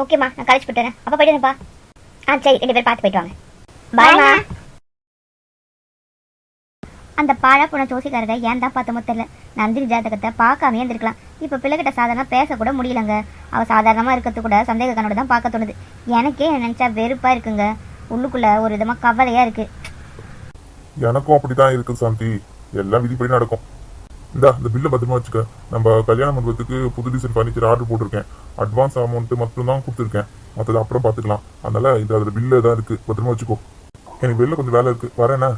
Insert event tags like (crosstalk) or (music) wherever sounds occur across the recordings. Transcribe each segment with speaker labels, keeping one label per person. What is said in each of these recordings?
Speaker 1: ஓகேம்மா நான் காலேஜ் போயிட்டு வரேன் அப்பா போயிட்டு வரேன்ப்பா ஆ சரி ரெண்டு பேரும் பார்த்து போயிட்டு வாங்க. பாய்மா அந்த பாழா போன ஜோசிக்காரரை ஏன் தான் பார்த்தமோ தெரியல. நந்தினி ஜாதகத்தை பார்க்காம இருந்திருக்கலாம். இப்போ பிள்ளைகிட்ட சாதாரண பேசக்கூட முடியலங்க. அவள் சாதாரணமாக இருக்கிறது கூட சந்தேக கண்ணோட தான் பார்க்க தோணுது. எனக்கே நினச்சா வெறுப்பாக இருக்குங்க. உள்ளுக்குள்ள ஒரு விதமாக கவலையாக இருக்கு.
Speaker 2: எனக்கும் அப்படிதான் இருக்கு சாந்தி. எல்லாம் விதிப்படி நடக்கும். இந்தா இந்த பில்லை பத்திரமா வச்சுக்க. நம்ம கல்யாண மண்டபத்துக்கு புது டிசைன் ஃபர்னிச்சர் ஆர்டர் போட்டிருக்கேன். அட்வான்ஸ் அமௌண்ட் மட்டும் தான் கொடுத்துருக்கேன். மற்றது அப்புறம் பார்த்துக்கலாம். அதனால இது அதில் பில்லு தான் இருக்கு. பத்திரமா வச்சுக்கோ. எனக்கு வெளில கொஞ்சம் வேலை இருக்கு. வரேண்ணா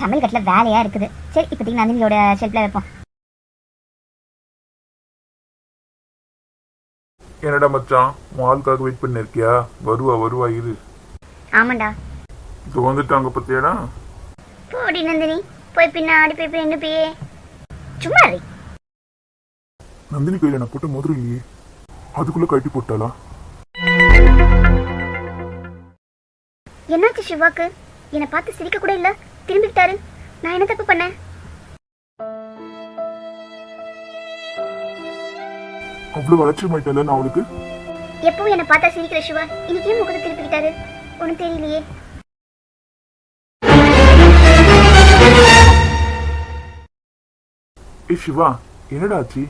Speaker 1: சமையல் கட்டில் வேலையாக இருக்குது. சரி இப்போதைக்கு நந்தினியோட ஷெல்ஃபில் வைப்போம்.
Speaker 2: என்னடா மச்சான்? உன் ஆளுக்காக வெயிட் பண்ணிருக்கியா? வருவா வருவா இரு.
Speaker 1: ஆமாண்டா.
Speaker 2: இது வந்துட்டாங்க பத்தியாடா?
Speaker 1: போடி நந்தினி போய் பின்னாடி போய் போய்? சும்மா இரு.
Speaker 2: நந்தினி கையில நான் போட்ட மோதிரம் இல்லையே. அதுக்குள்ள கட்டி போட்டாளா?
Speaker 1: என்னாச்சு சிவாக்கு? என்னை பார்த்து சிரிக்க கூட இல்ல. திரும்பிக்கிட்டாரு. நான் என்ன தப்பு பண்ணேன்?
Speaker 2: அவ்வளவு வளர்ச்சி மாயிட்டல நான் அவளுக்கு?
Speaker 1: எப்பவும் என்னை பார்த்தா சிரிக்கிற சிவா. இன்னைக்கு முகத்தை திருப்பிக்கிட்டாரு? ஒன்றும் தெரியலையே.
Speaker 2: ஏ சிவா என்னடாச்சு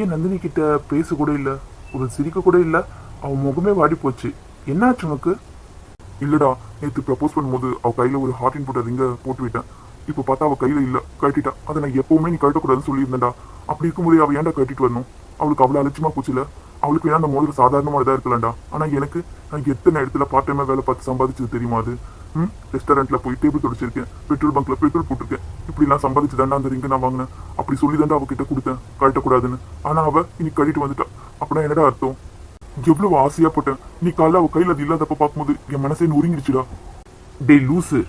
Speaker 2: ஏன் நந்தினி கிட்ட பேச கூட இல்லை? ஒரு சிரிக்க கூட இல்லை? அவன் முகமே வாடி போச்சு. என்னாச்சு உனக்கு? இல்லடா நேற்று ப்ரப்போஸ் பண்ணும்போது அவ கையில ஒரு ஹார்ட் இன்புட் ரிங்க போட்டு விட்டேன். இப்போ பார்த்தா அவ கையில இல்ல கட்டிட்டா அதை நான் எப்பவுமே நீ கட்டக்கூடாதுன்னு சொல்லியிருந்தேன்டா. அப்படி இருக்கும்போது அவ ஏன்டா கட்டிட்டு வரணும்? அவளுக்கு அவ்வளவு அலட்சியமா போச்சுல அவளுக்கு வேணா அந்த மோதிரம் சாதாரணமாக இதா இருக்கலாம்டா. ஆனா எனக்கு நான் எத்தனை இடத்துல பார்ட் டைமா வேலை பார்த்து சம்பாதிச்சது தெரியுமா அது? ம்? ரெஸ்டாரண்ட்ல போய் டேபிள் தொடச்சிருக்கேன். பெட்ரோல் பங்க்ல பெட்ரோல் போட்டிருக்கேன். இப்படி நான் சம்பாதிச்சு தாண்டா அந்த ரிங்கை நான் வாங்கினேன். அப்படி சொல்லி தாண்டா அவகிட்ட கொடுத்தேன். கட்டக்கூடாதுன்னு ஆனா அவ இன்னைக்கு கட்டிட்டு வந்துட்டா. அப்படின்னா என்னடா அர்த்தம்? எவ்வளவு ஆசையா போட்டேன். நீ காலைல அவ கையில அது இல்லாதப்ப பார்க்கும்போது என் மனசே நொறுங்கிடுச்சுடா. டேய் லூசு.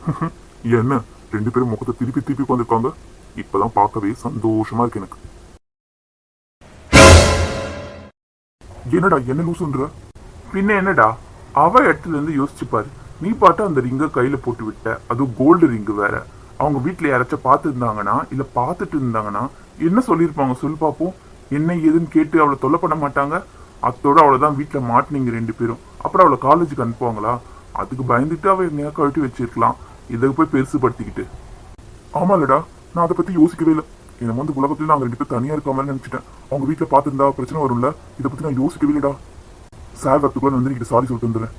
Speaker 2: (laughs) என்ன? ரெண்டு பேரும் முகத்தை திருப்பி திருப்பி உட்காந்துருக்காங்க இப்பதான் பார்க்கவே சந்தோஷமா இருக்கு எனக்கு. என்னடா என்ன லூசுன்ற? பின்ன என்னடா? அவ இடத்துல இருந்து யோசிச்சு பாரு. நீ பாட்டு அந்த ரிங்க கையில போட்டு விட்ட. அதுவும் கோல்டு ரிங்கு வேற. அவங்க வீட்டில் யாராச்சும் பார்த்துருந்தாங்கன்னா இல்லை பார்த்துட்டு இருந்தாங்கன்னா என்ன சொல்லியிருப்பாங்க சொல்லு பாப்போம். என்ன ஏதுன்னு கேட்டு அவளை தொல்லை பண்ண மாட்டாங்க. அத்தோட தான் வீட்டில் மாட்டினீங்க ரெண்டு பேரும். அப்புறம் அவளை காலேஜுக்கு அனுப்புவாங்களா? அதுக்கு பயந்துட்டு அவள் எங்கேயா கழட்டி வச்சிருக்கலாம். இதை போய் பெருசுபடுத்திக்கிட்டு. ஆமாலடா நான் அதை பத்தி யோசிக்கவே இல்லை. என்னை வந்து உலகத்தில் நாங்கள் ரெண்டு பேரும் தனியா மாதிரி நினைச்சிட்டேன். அவங்க வீட்டில் பார்த்துருந்தா பிரச்சனை வரும்ல? இதை பத்தி நான் யோசிக்கவே இல்லைடா. சார் வரத்துக்குள்ள நந்தினிக்கிட்ட சாரி சொல்லிட்டு வந்துடுறேன்.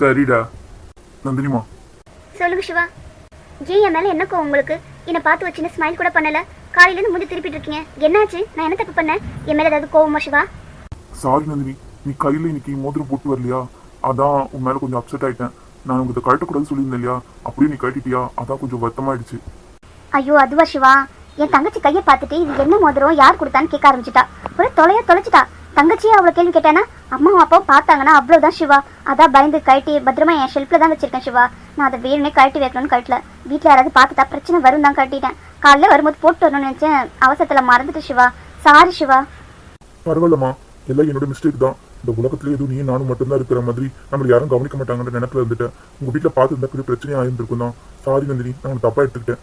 Speaker 2: சரிடா. நந்தினிமா
Speaker 1: சொல்லுங்க சிவா. ஏன் என் மேல என்ன கோவம் உங்களுக்கு? என்னை பார்த்து வச்சுன்னு ஸ்மைல் கூட பண்ணல. காலையில இருந்து முடி திருப்பிட்டு இருக்கீங்க. என்னாச்சு? நான் என்ன தப்பு பண்ணேன்? என் மேல ஏதாவது கோவமா சிவா?
Speaker 2: சாரி நந்தினி. நீ கையில இன்னைக்கு மோதிரம் போட்டு வரலையா? அதான் உன் மேல கொஞ்சம் அப்செட் ஆயிட்டேன். நான் உங்களுக்கு கழட்டக்கூடாதுன்னு சொல்லியிருந்தேன் இல்லையா அப்படியே நீ கழட்டிட்டியா? அதான் கொஞ்சம் வருத்தமாயிடுச்சு.
Speaker 1: ஐயோ அதுவா சிவா? என் தங்கச்சி கையை பார்த்துட்டு இது என்ன மோதிரம்? யார் கொடுத்தான்னு கேட்க ஆரம்பிச்சிட்டா. ஒரு தொலைய தொலைச்சிட்டா. தங்கச்சியே அவ்வளோ கேள்வி கேட்டானா அம்மாவும் அப்பாவும் பார்த்தாங்கன்னா அவ்வளோதான் சிவா. அதான் பயந்து கழட்டி பத்திரமா என் ஷெல்ஃபில் தான் வச்சிருக்கேன் சிவா. நான் அதை வேணும்னே கழட்டி வைக்கணும்னு கழட்டல. வீட்டில் யாராவது பார்த்துட்டா பிரச்சனை வரும் தான் கட்டிட்டேன் காலைல வரும்போது போட்டு வரணும்னு நினச்சேன். அவசரத்தில் மறந்துட்டு சிவா. சாரி சிவா.
Speaker 2: பரவாயில்லம்மா எல்லாம் என்னோட மிஸ்டேக் தான். இந்த உலகத்துல எதுவும் நீ நானும் மட்டும்தான் இருக்கிற மாதிரி நம்மள யாரும் கவனிக்க மாட்டாங்கன்ற நினைப்புல இருந்துட்டேன். உங்க வீட்டுல பார்த்து பெரிய பிரச்சனையா இருந்திருக்கும் தான். சாரி நந்தினி. நான் உனக்கு தப்பா எடுத்துக்கிட்டேன்.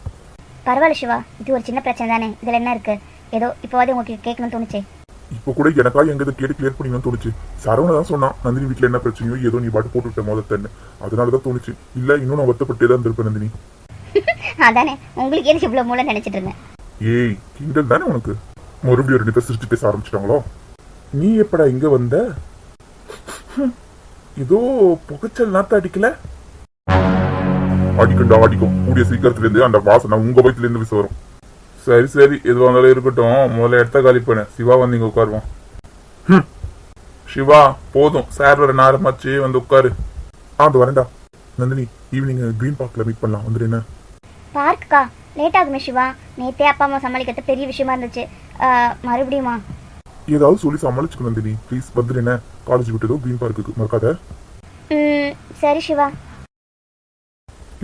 Speaker 1: பரவாயில்ல சிவா. இது ஒரு சின்ன பிரச்சனை தானே. இதில் என்ன இருக்கு? ஏதோ இப்போவாது உங்களுக்கு கேட்கணும்னு தோணுச்சு.
Speaker 2: இப்போ கூட எனக்கா எங்க இதை கேட்டு கிளியர் பண்ணிங்கன்னு தோணுச்சு. சரவண தான் சொன்னான் நந்தினி வீட்டுல என்ன பிரச்சனையோ ஏதோ நீ பாட்டு போட்டு விட்ட முதத்தன்னு அதனாலதான் தோணுச்சு. இல்ல இன்னும் நான் வருத்தப்பட்டே தான் இருந்திருப்பேன் நந்தினி. (laughs)
Speaker 1: அதானே உங்களுக்கு எதுக்கு இவ்வளோ மூலம் நினச்சிட்டு இருந்தேன்?
Speaker 2: ஏய் கிண்டல் தானே உனக்கு? மறுபடியும் ரெண்டு பேர் சிரிச்சு பேச ஆரம்பிச்சிட்டாங்களோ நீ எப்படா இங்க வந்த? (laughs) ஏதோ புகைச்சல் நாத்த அடிக்கல? அடிக்கண்டா அடிக்கும். கூடிய சீக்கிரத்துல இருந்து அந்த வாசனை உங்க வயிற்றுல இருந்து விச வரும். சரி சரி. எதுவாக இருந்தாலும் இருக்கட்டும். முதல்ல இடத்த காலி பண்ணு. சிவா வந்து இங்க உட்காருவோம் ஹம். சிவா போதும். சார் வர நேரமாச்சு. வந்து உட்காரு. ஆ அது வரேன்டா. நந்தினி ஈவினிங் கிரீன் பார்க்ல மீட் பண்ணலாம். வந்துடு என்ன?
Speaker 1: பார்க்குக்கா. லேட் ஆகுமே சிவா. நேத்தே அப்பா அம்மா சமாளிக்கிறது பெரிய விஷயமா இருந்துச்சு. மறுபடியுமா?
Speaker 2: ஏதாவது சொல்லி சமாளிச்சுக்கணும் நந்தினி. ப்ளீஸ் வந்துடு என்ன? காலேஜ் விட்டதோ கிரீன் பார்க்குக்கு மறக்காத.
Speaker 1: ம், சரி சிவா.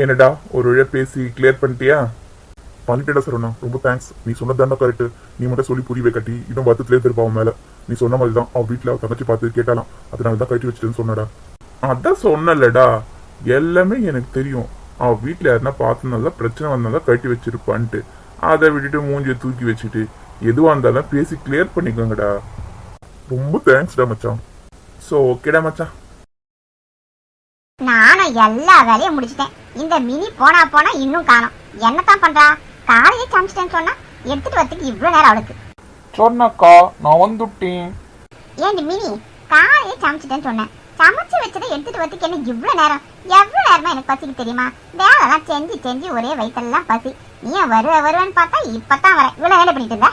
Speaker 2: என்னடா ஒரு வழியா பேசி கிளியர் பண்ணிட்டியா? பண்ணிட்டேடா சரவணா ரொம்ப தேங்க்ஸ் நீ சொன்னதாண்டா கரெக்ட் நீ மட்டும் சொல்லி புரிய கட்டி இன்னும் வருத்தத்திலே திருப்பா அவன் மேல. நீ சொன்ன மாதிரி தான் அவன் வீட்டில் அவ தங்கச்சி பார்த்து கேட்டாலாம். அதனால தான் கட்டி வச்சிட்டேன்னு சொன்னடா. அதான் சொன்னலடா எல்லாமே எனக்கு தெரியும். அவன் வீட்டில் யாருன்னா பார்த்தனால பிரச்சனை வந்தாலும் கட்டி வச்சிருப்பான்ட்டு. அதை விட்டுட்டு மூஞ்சியை தூக்கி வச்சுட்டு எதுவாக இருந்தாலும் பேசி கிளியர் பண்ணிக்கோங்கடா. ரொம்ப தேங்க்ஸ்டா மச்சான். ஸோ ஓகேடா மச்சான்.
Speaker 3: நானும் எல்லா வேலையும் முடிச்சிட்டேன். இந்த மினி போனா போனா இன்னும் காணும். என்னத்தான் பண்றா? காலையே சமைச்சிட்டேன்னு சொன்னா எடுத்துட்டு வரதுக்கு இவ்வளவு நேரம் அவளுக்கு.
Speaker 4: சொன்னக்கா நான் வந்துட்டேன்.
Speaker 3: ஏண்டி மினி காலையே சமைச்சிட்டேன்னு சொன்னேன் சமைச்சு வச்சதை எடுத்துட்டு வரதுக்கு என்ன இவ்வளவு நேரம்? எவ்வளவு நேரமா எனக்கு பசிக்கு தெரியுமா? வேலைலாம் செஞ்சு செஞ்சு ஒரே வயிற்றெல்லாம் பசி. நீ வருவ வருவேன்னு பார்த்தா இப்பதான் வரேன். இவ்வளவு வேலை பண்ணிட்டு இருந்த?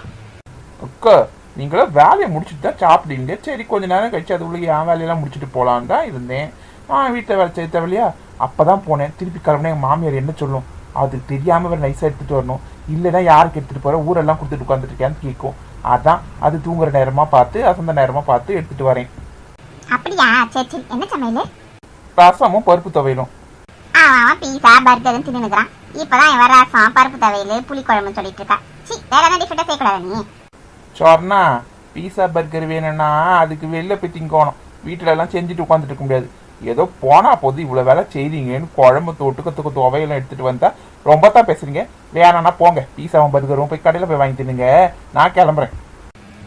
Speaker 4: அக்கா நீங்களும் வேலையை முடிச்சுட்டு தான் சாப்பிட்டீங்க சரி கொஞ்ச நேரம் கழிச்சு அது உள்ள என் வேலையெல்லாம் முடிச்சுட்டு போலான்னு தான் இருந்தேன். நான் வீட்டில் வேலை செய்ய தேவையில்லையா? அப்போ தான் போனேன். திருப்பி கிளம்புனா எங்கள் மாமியார் என்ன சொல்லும்? அது தெரியாமல் வேறு நைஸாக எடுத்துகிட்டு வரணும். இல்லைன்னா யாருக்கு எடுத்துகிட்டு போகிற ஊரெல்லாம் கொடுத்துட்டு உட்காந்துட்டு கேட்கும். அதான் அது தூங்குற நேரமாக பார்த்து அசந்த நேரமாக பார்த்து எடுத்துகிட்டு வரேன்.
Speaker 3: அப்படியா? சரி சரி. என்ன சமையல்?
Speaker 4: ரசமும் பருப்பு துவையலும்.
Speaker 3: அவன் பீஸா பர்கர்னு தின்னுக்கிறான் இப்பதான் இவன் ரசம் பருப்பு துவையல் புளி குழம்புன்னு சொல்லிட்டு இருக்கா சி வேற என்ன டிஃபரெண்டா செய்யக்கூடாது நீ?
Speaker 4: சொன்னா பீஸா பர்கர் வேணும்னா அதுக்கு வெளில போய் திங்கணும். வீட்டில எல்லாம் செஞ்சுட்டு உட்காந்துட்டு இருக்க முடியாது. ஏதோ போனா போது இவ்வளவு வேலை செய்றீங்கன்னு குழம்பு தொட்டு கத்துக்கு துவையெல்லாம் எடுத்துட்டு வந்தா ரொம்ப தான் பேசுறீங்க வேணாம்னா போங்க. பீஸாவும் பர்கரும் போய் கடையில போய் வாங்கி தின்னுங்க. நான் கிளம்புறேன்.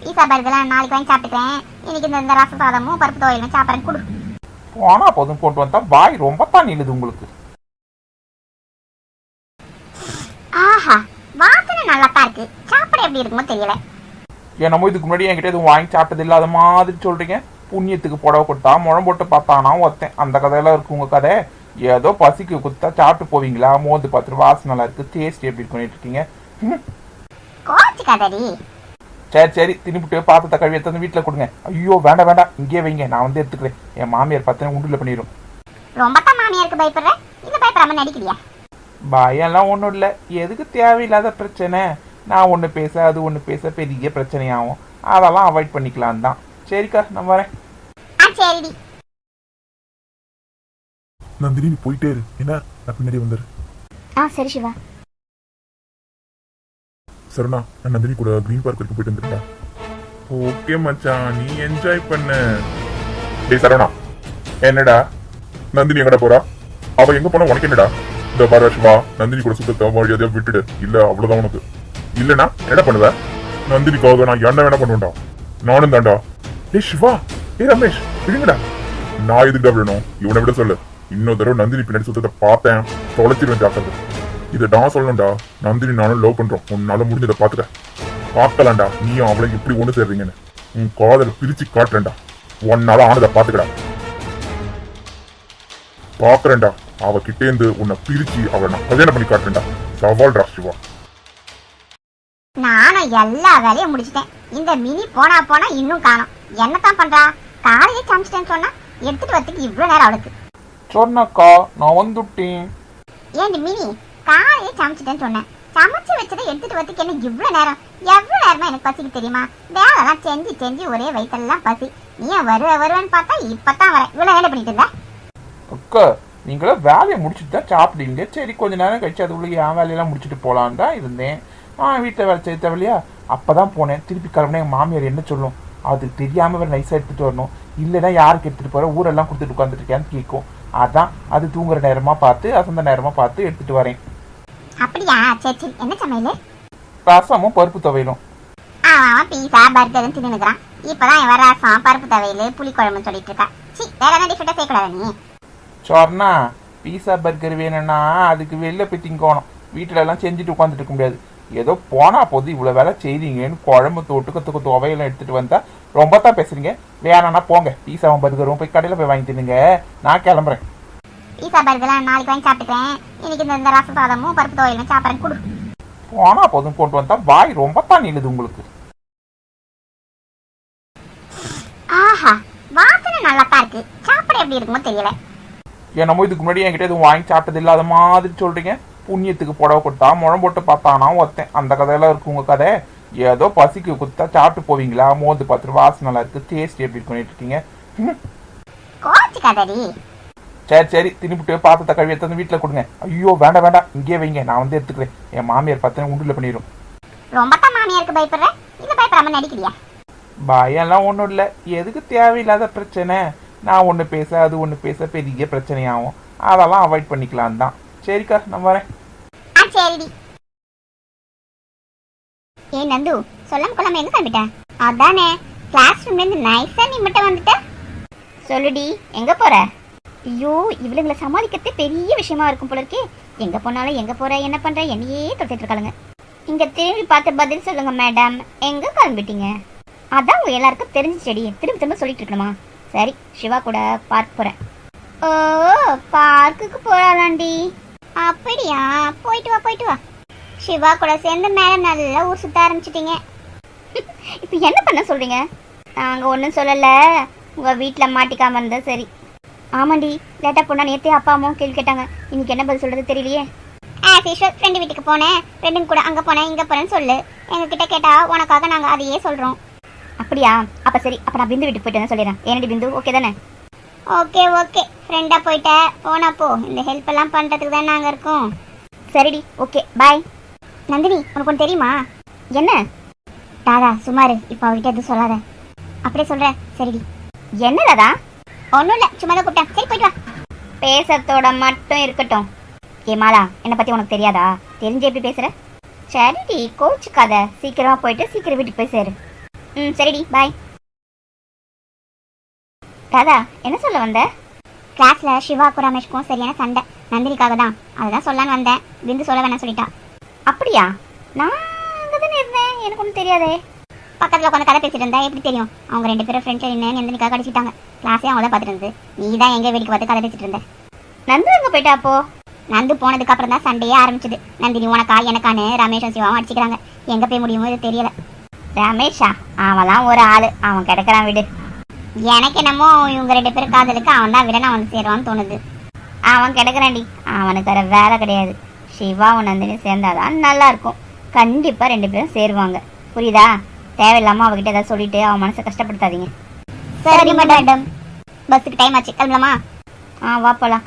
Speaker 3: பீஸா பர்கர்லாம் நாளைக்கு வாங்கி சாப்பிட்டுக்கிறேன். இன்னைக்கு இந்த இந்த ரச சாதமும் பருப்பு துவையலும் சாப்பிட்றேன். கொடு.
Speaker 4: போனா போதும் கொண்டு வந்தா வாய் ரொம்ப தான் நிலுது உங்களுக்கு.
Speaker 3: ஆஹா வாசனை நல்லா தான் இருக்கு. சாப்பிட எப்படி இருக்குமோ தெரியல.
Speaker 4: என்னமோ இதுக்கு முன்னாடி என்கிட்ட எதுவும் வாங்கி சாப்பிட்டது இல்லாத மாதிரி சொல்றீங்க. புண்ணியத்துக்கு புடவை கொடுத்தா முழம் போட்டு பார்த்தானா ஒத்தேன் அந்த கதையெல்லாம் இருக்கு உங்க கதை? ஏதோ பசிக்கு குத்தா சாப்பிட்டு போவீங்களா? மோந்து பார்த்துட்டு வாசனை நல்லா இருக்கு. டேஸ்ட் எப்படி பண்ணிட்டு இருக்கீங்க சரி சரி. திரும்பிட்டு பாத்திரத்தை கழுவி எடுத்து வீட்டில் கொடுங்க. ஐயோ வேண்டாம் வேண்டாம். இங்கேயே வைங்க. நான் வந்து எடுத்துக்கிறேன். என் மாமியார் பார்த்தேன் உண்டுல பண்ணிடும்
Speaker 3: ரொம்ப தான் மாமியாருக்கு பயப்படுற? இல்ல பயப்படாம நடிக்கிறியா?
Speaker 4: பயம்லாம் ஒன்றும் இல்லை. எதுக்கு தேவையில்லாத பிரச்சனை? நான் ஒன்று பேச அது ஒன்று பேச பெரிய பிரச்சனையாகும். அதெல்லாம் அவாய்ட் பண்ணிக்கலாம் தான் சரிக்கா நான் வரேன்.
Speaker 3: ஆ சரிடி.
Speaker 2: நந்தினி நீ போயிட்டே இரு. என்ன? நான் பின்னாடி வந்துரு
Speaker 1: ஆ சரி சிவா.
Speaker 2: சரணா நான் நந்தினி கூட கிரீன் பார்க் வரைக்கும் போயிட்டு வந்துருக்கேன் ஓகே மச்சான். நீ என்ஜாய் பண்ண. டேய் சரவணா. என்னடா? நந்தினி எங்கடா போறா? அவ எங்க போனா உனக்கு என்னடா? இந்த பாரு சிவா. நந்தினி கூட சுத்தத்தை மரியாதையா விட்டுடு. இல்ல அவ்வளவுதான் உனக்கு. இல்லனா என்ன பண்ணுவ? நந்தினிக்காக நான் என்ன வேணா பண்ணுவேன்டா. நானும் தான்டா. டேய் சிவா. ஏய் ரமேஷ் விடுங்கடா நான் எதுக்குடா விடணும்? இவனை விட சொல்லு. இன்னொரு தடவை நந்தினி பின்னாடி சுத்தத்தை பார்த்தேன். தொலைச்சிருவேன் ஜாக்கிரதை. இதை நான் சொல்லணும்டா. நந்தினி நானும் லவ் பண்றோம். உன்னால முடிஞ்சதை பாத்துக்க பார்க்கலாம்டா. நீயும் அவளை எப்படி ஒண்ணு சேர்றீங்கன்னு. உன் காதலை பிரிச்சு காட்டுறேன்டா. உன்னால ஆனதை பாத்துக்கடா பாக்குறேன்டா அவ கிட்டேந்து உன்னை பிரிச்சு அவளை நான் கல்யாணம் பண்ணி காட்டுறேன்டா. சவால்டா சிவா.
Speaker 3: நானும் எல்லா வேலையும் முடிச்சிட்டேன். இந்த மினி போனா போனா இன்னும் காணும். என்னத்தான் பண்றா? காலையே சமைச்சிட்டேன்னு சொன்னா எடுத்துட்டு வரதுக்கு இவ்வளவு நேரம் அவளுக்கு.
Speaker 4: சொன்னக்கா நான் வந்துட்டேன்.
Speaker 3: ஏண்டி மினி காலையே சமைச்சிட்டேன்னு சொன்னேன் சமைச்சு வச்சதை எடுத்துட்டு வரதுக்கு என்ன இவ்வளவு நேரம்? எவ்வளவு நேரமா எனக்கு பசிக்கு தெரியுமா? வேலைலாம் செஞ்சு செஞ்சு ஒரே வயிற்றெல்லாம் பசி. நீ வருவ வருவேன்னு பார்த்தா இப்பதான் வரேன். இவ்வளவு வேலை பண்ணிட்டு இருந்த?
Speaker 4: அக்கா நீங்களும் வேலையை முடிச்சுட்டு தான் சாப்பிட்டீங்க. சரி கொஞ்ச நேரம் கழிச்சு அது உள்ள என் வேலையெல்லாம் முடிச்சுட்டு போலான்னு தான் இருந்தேன். நான் வீட்டில் வேலை செய்ய தேவையில்லையா? அப்போ தான் போனேன். திருப்பி கிளம்புனா எங்கள் மாமியார் என்ன சொல்லும்? அது தெரியாமல் வேறு நைஸாக எடுத்துகிட்டு வரணும். இல்லைன்னா யாருக்கு எடுத்துகிட்டு போகிற ஊரெல்லாம் கொடுத்துட்டு உட்காந்துட்டு கேட்கும். அதான் அது தூங்குற நேரமாக பார்த்து அசந்த நேரமாக பார்த்து எடுத்துகிட்டு வரேன்.
Speaker 3: அப்படியா? சரி சரி. என்ன சமையல்?
Speaker 4: ரசமும் பருப்பு துவையலும்.
Speaker 3: அவன் பீஸா பர்கர்னு தின்னுக்கிறான் இப்பதான் இவன் ரசம் பருப்பு துவையல் புளி குழம்புன்னு சொல்லிட்டு இருக்கா சி வேற என்ன டிஃபரெண்டா செய்யக்கூடாது நீ?
Speaker 4: சொன்னா பீஸா பர்கர் வேணும்னா அதுக்கு வெளில போய் திங்கணும் வீட்டில எல்லாம் செஞ்சுட்டு உட்காந்துட்டு இருக்க முடியாது. ஏதோ போனா போது இவ்வளவு வேலை செய்றீங்கன்னு குழம்பு தொட்டு கத்துக்கு துவையெல்லாம் எடுத்துட்டு வந்தா ரொம்ப தான் பேசுறீங்க. வேணாம்னா போங்க. பீஸாவும் பர்கரும் போய் கடையில போய் வாங்கி தின்னுங்க. நான் கிளம்புறேன்.
Speaker 3: பீஸா பர்கர்லாம் நாளைக்கு வாங்கி சாப்பிட்டுக்கிறேன். இன்னைக்கு இந்த ரச சாதமும் பருப்பு துவையலும் சாப்பிட்றேன். கொடு.
Speaker 4: போனா போதும் கொண்டு வந்தா வாய் ரொம்ப தான் நிலுது உங்களுக்கு.
Speaker 3: ஆஹா வாசனை நல்லா தான் இருக்கு. சாப்பிட எப்படி இருக்குமோ தெரியல.
Speaker 4: என்னமோ இதுக்கு முன்னாடி என்கிட்ட எதுவும் வாங்கி சாப்பிட்டது இல்லாத மாதிரி சொல்றீங்க. புண்ணியத்துக்கு புடவை கொடுத்தா முழம் போட்டு பார்த்தானா ஒத்தேன் அந்த கதையெல்லாம் இருக்கு உங்க கதை? ஏதோ பசிக்கு குத்தா சாப்பிட்டு போவீங்களா? மோந்து பார்த்துட்டு வாசனை நல்லா இருக்கு. டேஸ்ட் எப்படி பண்ணிட்டு இருக்கீங்க சரி சரி. திரும்பிட்டு பாத்திரத்தை கழுவி எடுத்து வீட்டில் கொடுங்க. ஐயோ வேண்டாம் வேண்டாம். இங்கேயே வைங்க. நான் வந்து எடுத்துக்கிறேன். என் மாமியார் பார்த்தேன் உண்டுல பண்ணிடும்
Speaker 3: ரொம்ப தான் மாமியாருக்கு பயப்படுற? இல்ல பயப்படாம நடிக்கிறியா?
Speaker 4: பயம்லாம் ஒன்றும் இல்லை. எதுக்கு தேவையில்லாத பிரச்சனை? நான் ஒன்று பேச அது ஒன்று பேச பெரிய பிரச்சனையாகும் அதெல்லாம் அவாய்ட் பண்ணிக்கலாம் தான் சரிக்கா நான் வரேன்.
Speaker 3: சரிடி ஏ நந்து சொல்லாம கொள்ளாம எங்க கிளம்பிட்ட அதானே கிளாஸ் ரூம்ல இருந்து நைஸா நீ மட்டும் வந்துட்ட. சொல்லுடி எங்க போற?
Speaker 1: ஐயோ இவளுங்களை சமாளிக்கிறது பெரிய விஷயமா இருக்கும் போல இருக்கே. எங்க போனாலும் எங்க போற என்ன பண்ற என்னையே தொட்டிட்டு இருக்காளுங்க. இங்க திரும்பி பார்த்து பதில் சொல்லுங்க மேடம் எங்க கிளம்பிட்டீங்க அதான் உங்க எல்லாருக்கும் தெரிஞ்ச செடி திரும்ப திரும்ப சொல்லிட்டு இருக்கணுமா? சரி சிவா கூட பார்க் போறேன்.
Speaker 3: ஓ பார்க்குக்கு போறாளாண்டி அப்படியா? போயிட்டு வா போயிட்டு வா. சிவா கூட சேர்ந்து மேல நல்லா ஊர் சுத்த ஆரம்பிச்சிட்டீங்க. (laughs)
Speaker 1: இப்போ என்ன பண்ண சொல்றீங்க? நாங்க ஒன்றும் சொல்லல. உங்க வீட்டில் மாட்டிக்காம இருந்தா சரி. ஆமாண்டி லேட்டா போனா நேத்தே அப்பா அம்மாவும் கேள்வி கேட்டாங்க. இன்னைக்கு என்ன பதில் சொல்றது தெரியலையே.
Speaker 3: ஆஸ் யூஷுவல் ஃப்ரெண்டு வீட்டுக்கு போனேன். ஃப்ரெண்டுங்க கூட அங்க போனேன் இங்க போனேன்னு சொல்லு. எங்க கிட்ட கேட்டா உனக்காக நாங்க அதையே சொல்றோம்.
Speaker 1: அப்படியா? அப்ப சரி அப்ப நான் பிந்து வீட்டுக்கு போயிட்டு சொல்லிடுறேன். ஏனடி பிந்து? ஓகே தானே?
Speaker 3: ஓகே ஓகே ஃப்ரெண்டாக போயிட்ட. போனா போ. இந்த ஹெல்ப் எல்லாம் பண்ணுறதுக்கு தான் நாங்கள் இருக்கோம்.
Speaker 1: சரிடி. ஓகே பாய்
Speaker 3: நந்தினி உனக்கு ஒன்று தெரியுமா?
Speaker 1: என்ன?
Speaker 3: தாதா சுமாரு. இப்போ அவகிட்ட எதுவும் சொல்லாத. அப்படியே சொல்றேன் சரிடி.
Speaker 1: என்னடா
Speaker 3: ஒன்றும் இல்லை. சும்மா தான் கூப்பிட்டேன். சரி போயிட்டு வா.
Speaker 1: பேசுறதோட மட்டும் இருக்கட்டும். ஏ மாலா என்னை பத்தி உனக்கு தெரியாதா? தெரிஞ்சு எப்படி பேசுகிற சரிடி கோச்சுக்காத. சீக்கிரமா போயிட்டு சீக்கிரம் வீட்டுக்கு போய் சேரு. ம் சரிடி. பாய் தாதா என்ன சொல்ல வந்த?
Speaker 3: கிளாஸ்ல சிவாக்கும் ரமேஷ்க்கும் சரியான சண்டை. நந்தினிக்காக தான். அதுதான் சொல்லான்னு வந்தேன். விந்து சொல்ல வேணாம் சொல்லிட்டா.
Speaker 1: அப்படியா? நான் அங்கே தானே இருந்தேன். எனக்கு ஒன்றும் தெரியாதே.
Speaker 3: பக்கத்துல உட்காந்து கதை பேசிட்டு இருந்தா எப்படி தெரியும்? அவங்க ரெண்டு பேரும் ஃப்ரெண்ட்ஸ் நின்று நந்தினிக்காக அடிச்சிட்டாங்க கிளாஸே அவங்கள பார்த்துட்டு இருந்தது. நீ தான் எங்க வேடிக்கை பார்த்து கதை பேசிட்டு இருந்த.
Speaker 1: நந்து எங்கே போயிட்டா அப்போ?
Speaker 3: நந்து போனதுக்கு அப்புறம் தான் சண்டையே ஆரம்பிச்சது. நந்தினி உனக்கா எனக்கானு ரமேஷும் சிவாவும் அடிச்சுக்கிறாங்க. எங்க போய் முடியுமோ இது தெரியல.
Speaker 1: ரமேஷா? அவன்லாம் ஒரு ஆளு. அவன் கிடைக்கிறான் வீடு.
Speaker 3: எனக்கு என்னமோ இவங்க ரெண்டு பேரும் காதலுக்கு அவன் தான் விட நான் வந்து சேருவான்னு தோணுது.
Speaker 1: அவன் கிடக்குறான்டி. அவனுக்கு வேற வேலை கிடையாது. சிவாவும் நந்தினி சேர்ந்தாதான் நல்லா இருக்கும் கண்டிப்பா ரெண்டு பேரும் சேருவாங்க. புரியுதா? தேவையில்லாம அவகிட்ட ஏதாவது சொல்லிட்டு அவன் மனசை கஷ்டப்படுத்தாதீங்க.
Speaker 3: சரி மேடம் பஸ்ஸுக்கு டைம் ஆச்சு. கிளம்பலாமா?
Speaker 1: ஆ வா போலாம்.